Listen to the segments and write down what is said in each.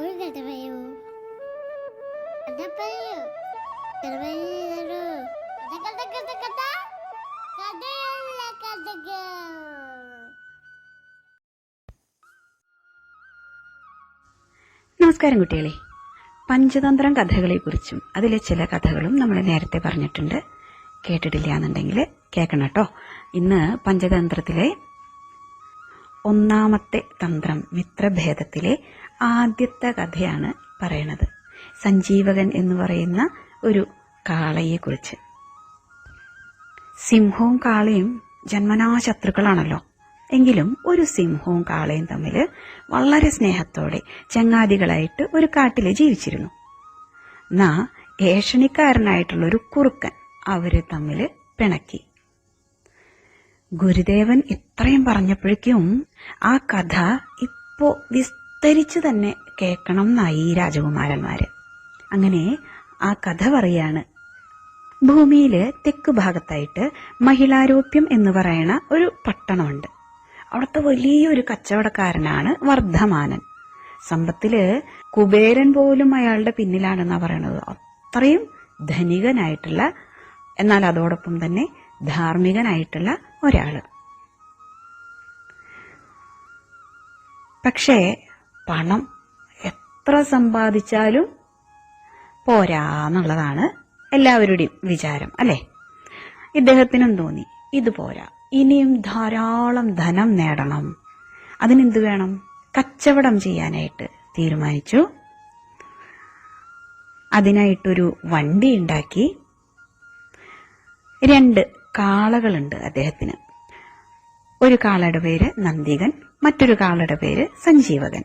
ഒരു കഥ പറയൂ കഥ പറയൂ കഥ പറയൂ കഥ കഥ കഥ കഥ കഥയല്ല കഥകൾ. നമസ്കാരം കുട്ടികളെ. പഞ്ചതന്ത്രം കഥകളെക്കുറിച്ചും അതിലെ ചില കഥകളും നമ്മൾ നേരത്തെ പറഞ്ഞിട്ടുണ്ട്. കേട്ടിട്ടില്ല എന്നുണ്ടെങ്കിൽ കേൾക്കണം കേട്ടോ. ഇന്ന് പഞ്ചതന്ത്രത്തിലെ ഒന്നാമത്തെ തന്ത്രം മിത്രഭേദത്തിലെ ആദ്യത്തെ കഥയാണ് പറയണത്. സഞ്ജീവകൻ എന്ന് പറയുന്ന ഒരു കാളയെക്കുറിച്ച്. സിംഹവും കാളയും ജന്മനാ ശത്രുക്കളാണല്ലോ എങ്കിലും ഒരു സിംഹവും കാളയും തമ്മിൽ വളരെ സ്നേഹത്തോടെ ചങ്ങാതികളായിട്ട് ഒരു കാട്ടിൽ ജീവിച്ചിരുന്നു. എന്നാ ഏഷണിക്കാരനായിട്ടുള്ള ഒരു കുറുക്കൻ അവർ തമ്മിൽ പിണക്കി. ഗുരുദേവൻ ഇത്രയും പറഞ്ഞപ്പോഴേക്കും ആ കഥ ഇപ്പോ വിസ്തരിച്ച് തന്നെ കേൾക്കണം എന്നായി രാജകുമാരന്മാര്. അങ്ങനെ ആ കഥ പറയാണ്. ഭൂമിയിൽ തെക്ക് ഭാഗത്തായിട്ട് മഹിളാരോപ്യം എന്ന് പറയുന്ന ഒരു പട്ടണമുണ്ട്. അവിടുത്തെ വലിയൊരു കച്ചവടക്കാരനാണ് വർദ്ധമാനൻ. സമ്പത്തിൽ കുബേരൻ പോലും അയാളുടെ പിന്നിലാണെന്ന പറയണത്. അത്രയും ധനികനായിട്ടുള്ള എന്നാൽ അതോടൊപ്പം തന്നെ ധാർമ്മികനായിട്ടുള്ള ഒരാൾ. പക്ഷേ പണം എത്ര സമ്പാദിച്ചാലും പോരാന്നുള്ളതാണ് എല്ലാവരുടെയും വിചാരം അല്ലെ? ഇദ്ദേഹത്തിനും തോന്നി ഇത് പോരാ. ഇനിയും ധാരാളം ധനം നേടണം. അതിനെന്ത് വേണം? കച്ചവടം ചെയ്യാനായിട്ട്. തീരുമാനിച്ചു. അതിനായിട്ടൊരു വണ്ടി ഉണ്ടാക്കി രണ്ട് കാളകളുണ്ട് അദ്ദേഹത്തിന്. ഒരു കാളയുടെ പേര് നന്ദികൻ മറ്റൊരു കാളയുടെ പേര് സഞ്ജീവകൻ.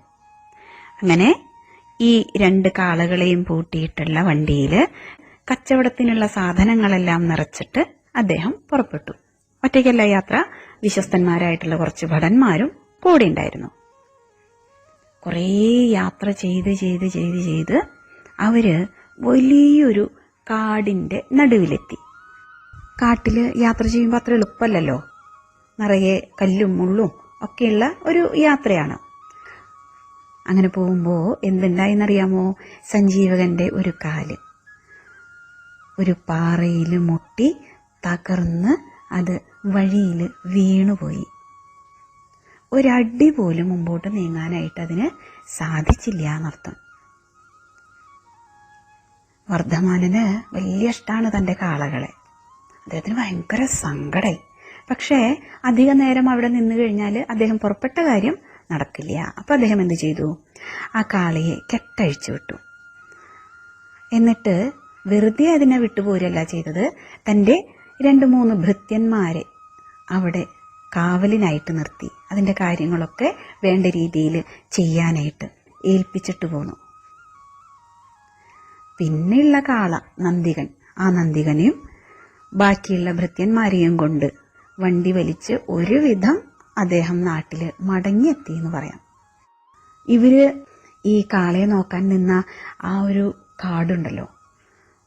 അങ്ങനെ ഈ രണ്ട് കാളകളെയും പൂട്ടിയിട്ടുള്ള വണ്ടിയിൽ കച്ചവടത്തിനുള്ള സാധനങ്ങളെല്ലാം നിറച്ചിട്ട് അദ്ദേഹം പുറപ്പെട്ടു. ഒറ്റയ്ക്കല്ല യാത്ര വിശ്വസ്തന്മാരായിട്ടുള്ള കുറച്ച് ഭടന്മാരും കൂടെ ഉണ്ടായിരുന്നു. കുറേ യാത്ര ചെയ്ത് ചെയ്ത് ചെയ്ത് ചെയ്ത് അവർ വലിയൊരു കാടിന്റെ നടുവിലെത്തി. കാട്ടിൽ യാത്ര ചെയ്യുമ്പോൾ അത്ര എളുപ്പമല്ലല്ലോ നിറയെ കല്ലും മുള്ളും ഒക്കെയുള്ള ഒരു യാത്രയാണ്. അങ്ങനെ പോകുമ്പോൾ എന്തുണ്ടായെന്നറിയാമോ? സഞ്ജീവകന്റെ ഒരു കാൽ. ഒരു പാറയിൽ മുട്ടി തകർന്ന് അത് വഴിയിൽ വീണുപോയി. ഒരടി പോലും മുമ്പോട്ട് നീങ്ങാനായിട്ട് അതിന് സാധിച്ചില്ല എന്നർത്ഥം വർദ്ധമാനന് വലിയ ഇഷ്ടമാണ് തന്റെ കാളകളെ. അദ്ദേഹത്തിന് ഭയങ്കര സങ്കടമായി പക്ഷേ അധിക നേരം അവിടെ നിന്ന് കഴിഞ്ഞാൽ അദ്ദേഹം പുറപ്പെട്ട കാര്യം നടക്കില്ല. അപ്പം അദ്ദേഹം എന്ത് ചെയ്തു? ആ കാളിയെ കെട്ടഴിച്ചു വിട്ടു. എന്നിട്ട് വെറുതെ അതിനെ വിട്ടുപോരല്ല ചെയ്തത്. തന്റെ രണ്ട് മൂന്ന് ഭൃത്യന്മാരെ അവിടെ കാവലിനായിട്ട് നിർത്തി. അതിന്റെ കാര്യങ്ങളൊക്കെ വേണ്ട രീതിയിൽ ചെയ്യാനായിട്ട് ഏൽപ്പിച്ചിട്ട് പോന്നു. പിന്നെയുള്ള കാള നന്ദികൻ. ആ നന്ദികനെയും ബാക്കിയുള്ള ഭൃത്യന്മാരെയും കൊണ്ട് വണ്ടി വലിച്ച് ഒരുവിധം അദ്ദേഹം നാട്ടിൽ മടങ്ങിയെത്തി എന്ന് പറയാം. ഇവർ ഈ കാളയെ നോക്കാൻ നിന്ന ആ ഒരു കാടുണ്ടല്ലോ.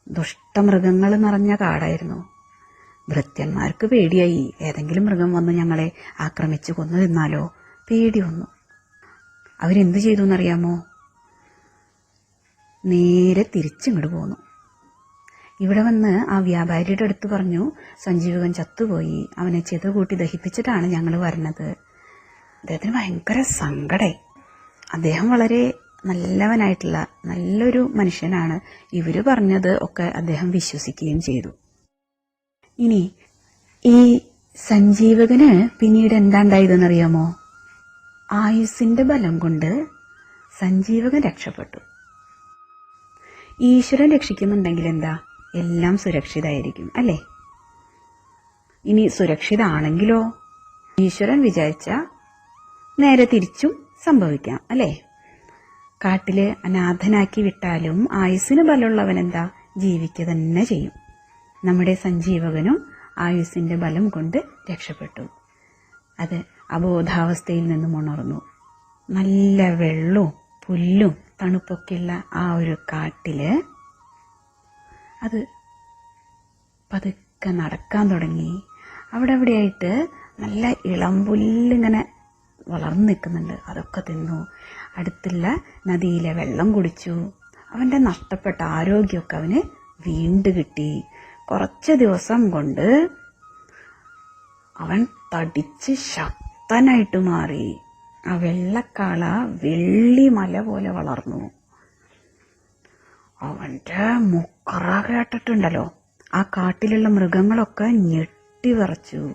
ദുഷ്ടമൃഗങ്ങൾ നിറഞ്ഞ കാടായിരുന്നു. ഭൃത്യന്മാർക്ക് പേടിയായി. ഏതെങ്കിലും മൃഗം വന്ന് ഞങ്ങളെ ആക്രമിച്ചു കൊന്നു തിന്നാലോ പേടി വന്നു. അവരെന്ത് ചെയ്തു എന്നറിയാമോ? നേരെ തിരിച്ചിങ്ങോട്ട് പോന്നു. ഇവിടെ വന്ന് ആ വ്യാപാരിയുടെ അടുത്ത് പറഞ്ഞു സഞ്ജീവകൻ ചത്തുപോയി. അവനെ ചെതു കൂട്ടി ദഹിപ്പിച്ചിട്ടാണ് ഞങ്ങൾ വരണത്. അദ്ദേഹത്തിന് ഭയങ്കര സങ്കടേ അദ്ദേഹം വളരെ നല്ലവനായിട്ടുള്ള നല്ലൊരു മനുഷ്യനാണ്. ഇവർ പറഞ്ഞത് ഒക്കെ അദ്ദേഹം വിശ്വസിക്കുകയും ചെയ്തു. ഇനി ഈ സഞ്ജീവകന് പിന്നീട് എന്താണ്ടായതെന്നറിയാമോ? ആയുസിന്റെ ബലം കൊണ്ട് സഞ്ജീവകൻ രക്ഷപ്പെട്ടു. ഈശ്വരൻ രക്ഷിക്കുന്നുണ്ടെങ്കിൽ എന്താ? എല്ലാം സുരക്ഷിതായിരിക്കും അല്ലേ? ഇനി സുരക്ഷിതാണെങ്കിലോ? ഈശ്വരൻ വിചാരിച്ച നേരെ തിരിച്ചും സംഭവിക്കാം അല്ലേ? കാട്ടിൽ അനാഥനാക്കി വിട്ടാലും ആയുസ്സിന് ബലമുള്ളവൻ എന്താ ജീവിക്കുക തന്നെ ചെയ്യും. നമ്മുടെ സഞ്ജീവകനും ആയുസ്സിന്റെ ബലം കൊണ്ട് രക്ഷപ്പെട്ടു. അത് അബോധാവസ്ഥയിൽ നിന്നും ഉണർന്നു. നല്ല വെള്ളവും പുല്ലും തണുപ്പൊക്കെയുള്ള ആ ഒരു കാട്ടിൽ അത് പതുക്കെ നടക്കാൻ തുടങ്ങി. അവിടെ എവിടെയായിട്ട് നല്ല ഇളം പുല്ലിങ്ങനെ വളർന്നു നിൽക്കുന്നുണ്ട്. അതൊക്കെ തിന്നു. അടുത്തുള്ള നദിയിലെ വെള്ളം കുടിച്ചു. അവന്റെ നഷ്ടപ്പെട്ട ആരോഗ്യമൊക്കെ അവന് വീണ്ടു കിട്ടി. കുറച്ച് ദിവസം കൊണ്ട് അവൻ തടിച്ച് ശക്തനായിട്ട് മാറി. ആ വെള്ളക്കാള വെള്ളി മല പോലെ വളർന്നു. അവന്റെ മുക്കറ കേട്ടിട്ടുണ്ടല്ലോ. ആ കാട്ടിലുള്ള മൃഗങ്ങളൊക്കെ ഞെട്ടി വിറച്ചു.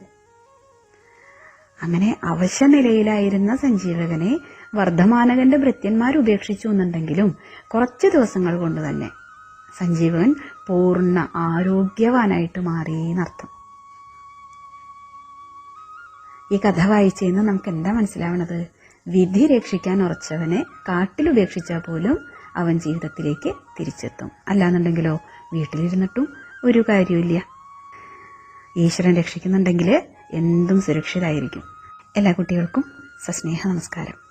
അങ്ങനെ അവശ നിലയിലായിരുന്ന സഞ്ജീവകനെ വർദ്ധമാനകന്റെ ഭൃത്യന്മാർ ഉപേക്ഷിച്ചു എന്നുണ്ടെങ്കിലും കുറച്ച് ദിവസങ്ങൾ കൊണ്ട് തന്നെ സഞ്ജീവൻ പൂർണ ആരോഗ്യവാനായിട്ട് മാറി എന്നർത്ഥം. ഈ കഥ വായിച്ചതിന്ന് നമുക്ക് എന്താ മനസ്സിലാവണത്? വിധി രക്ഷിക്കാൻ ഉറച്ചവനെ കാട്ടിലുപേക്ഷിച്ചാൽ പോലും അവൻ ജീവിതത്തിലേക്ക് തിരിച്ചെത്തും. അല്ലാന്നുണ്ടെങ്കിലോ വീട്ടിലിരുന്നിട്ടും ഒരു കാര്യമില്ല ഈശ്വരൻ രക്ഷിക്കുന്നുണ്ടെങ്കിൽ എന്തും സുരക്ഷിതായിരിക്കും എല്ലാ കുട്ടികൾക്കും സസ്നേഹ നമസ്കാരം.